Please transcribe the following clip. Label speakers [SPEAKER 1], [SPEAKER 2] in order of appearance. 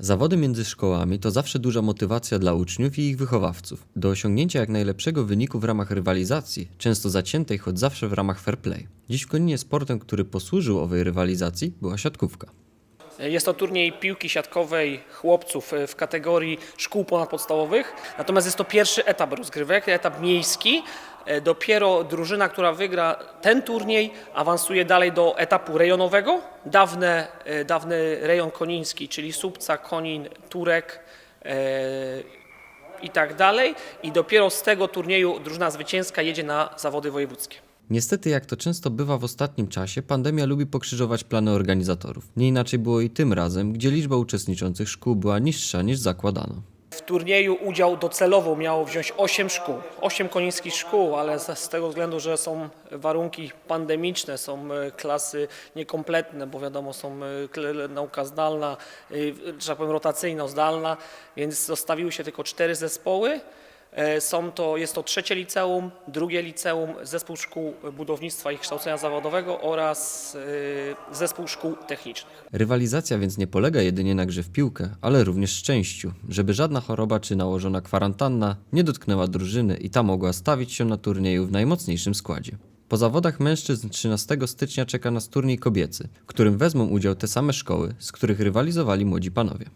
[SPEAKER 1] Zawody między szkołami to zawsze duża motywacja dla uczniów i ich wychowawców do osiągnięcia jak najlepszego wyniku w ramach rywalizacji, często zaciętej, choć zawsze w ramach fair play. Dziś w Koninie sportem, który posłużył owej rywalizacji, była siatkówka.
[SPEAKER 2] Jest to turniej piłki siatkowej chłopców w kategorii szkół ponadpodstawowych. Natomiast jest to pierwszy etap rozgrywek, etap miejski. E, Dopiero drużyna, która wygra ten turniej, awansuje dalej do etapu rejonowego. Dawne, e, dawny rejon koniński, czyli Słupca, Konin, Turek e, i tak dalej. I dopiero z tego turnieju drużyna zwycięska jedzie na zawody wojewódzkie.
[SPEAKER 1] Niestety, jak to często bywa w ostatnim czasie, pandemia lubi pokrzyżować plany organizatorów. Nie inaczej było i tym razem, gdzie liczba uczestniczących szkół była niższa niż zakładano.
[SPEAKER 2] Turnieju udział docelowo miało wziąć 8 szkół, 8 konińskich szkół, ale z, tego względu, że są warunki pandemiczne, są e, klasy niekompletne, bo wiadomo, są e, nauka zdalna, e, że tak powiem rotacyjno zdalna, więc zostawiły się tylko cztery zespoły. E, Są to, jest to trzecie liceum, drugie liceum, zespół szkół budownictwa i kształcenia zawodowego oraz e, zespół szkół technicznych.
[SPEAKER 1] Rywalizacja więc nie polega jedynie na grze w piłkę, ale również szczęściu, żeby żadna choroba czy nałożona kwarantanna nie dotknęła drużyny i ta mogła stawić się na turnieju w najmocniejszym składzie. Po zawodach mężczyzn 13 stycznia czeka nas turniej kobiecy, w którym wezmą udział te same szkoły, z których rywalizowali młodzi panowie.